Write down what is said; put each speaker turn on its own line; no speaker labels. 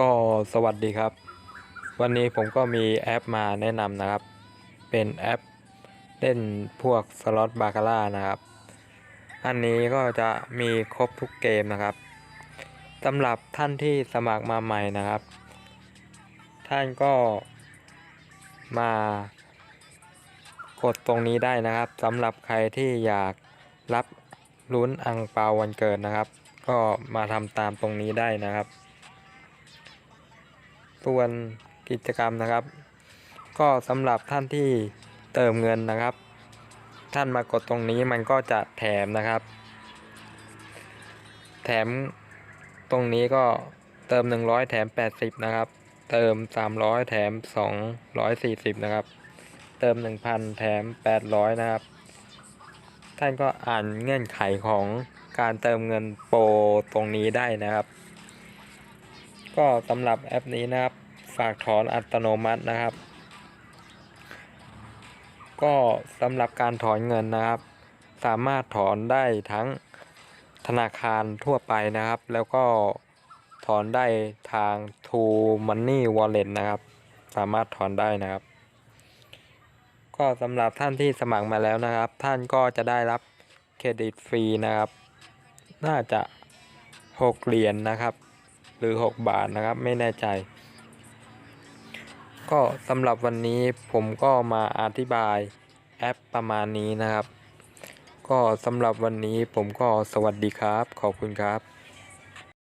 ก็สวัสดีครับ วันนี้ผมก็มีแอปมาแนะนำนะครับ เป็นแอปเล่นพวกสล็อตบาคาร่านะครับ อันนี้ก็จะมีครบทุกเกมนะครับสำหรับท่านที่สมัครมาใหม่นะครับ ท่านก็มากดตรงนี้ได้นะครับสำหรับใครที่อยากรับลุ้นอังเปาวันเกิดนะครับ ก็มาทำตามตรงนี้ได้นะครับ ส่วนกิจกรรมนะครับ ก็สำหรับท่านที่เติมเงินนะครับ ท่านมากดตรงนี้มันก็จะแถมนะครับ แถมตรงนี้ก็เติม 100 แถม 80 นะครับ เติม 300 แถม 240 นะครับ เติม 1,000 แถม 800 นะครับ ท่านก็อ่านเงื่อนไขของการเติมเงินโปรตรงนี้ได้นะครับ ก็สำหรับแอปนี้นะครับ ฝากถอนอัตโนมัตินะครับ ก็สำหรับการถอนเงินนะครับ สามารถถอนได้ทั้งธนาคารทั่วไปนะครับ แล้วก็ถอนได้ทาง True Money Wallet นะครับ สามารถถอนได้นะครับ ก็สำหรับท่านที่สมัครมาแล้วนะครับ ท่านก็จะได้รับเครดิตฟรีนะครับ น่าจะ 6 เหรียญนนะครับ หรือ 6 บาทนะครับ ไม่แน่ใจ ก็สำหรับวันนี้ผมก็มาอธิบายแอปประมาณนี้นะครับ ก็สำหรับวันนี้ผมก็สวัสดีครับ ขอบคุณครับ